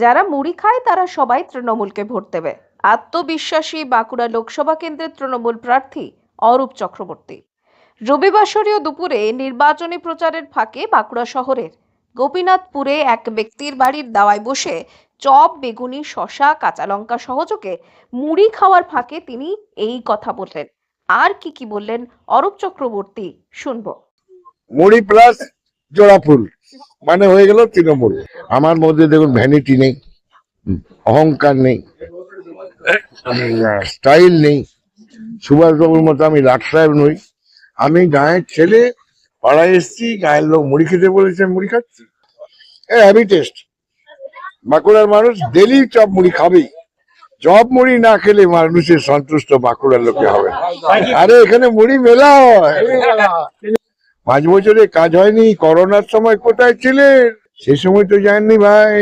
যারা মুড়ি খায়, তারা সবাই তৃণমূলকে ভোট দেবে। আত্মবিশ্বাসী বাঁকুড়া লোকসভা কেন্দ্রের তৃণমূল প্রার্থী অরূপ চক্রবর্তী। রবিবাসরীয় দুপুরে নির্বাচনী প্রচারের ফাঁকে বাঁকুড়া শহরের গোপীনাথপুরে এক ব্যক্তির বাড়ির দাওয়ায় বসে চপ, বেগুনি শশা কাঁচা লঙ্কা সহযোগে মুড়ি খাওয়ার ফাঁকে তিনি এই কথা বললেন। আর কি কি বললেন অরূপ চক্রবর্তী, শুনব। মুড়ি প্লাস জোড়া ফুল। মানে হয়ে গেল তৃণমূল। আমার মধ্যে দেখুন ভ্যানিটি নেই অহংকার নেই স্টাইল নেই। সুভাষবাবুর মতো আমি রাগ সাহেব নই। আমি গায়ের ছেলে পাড়ায় এসছি গায়ের লোক মুড়ি খেতে বলেছে মুড়ি খাচ্ছি। এ হ্যাভি টেস্ট বাঁকুড়ার মানুষ ডেলি চপ মুড়ি খাবেই। চপ মুড়ি না খেলে মানুষের সন্তুষ্ট বাঁকুড়ার লোকে হবে। আরে এখানে মুড়ি মেলা হয়। পাঁচ বছরে কাজ হয়নি করোনার সময় কোথায় ছিলেন? সে সময় তো যাননি ভাই।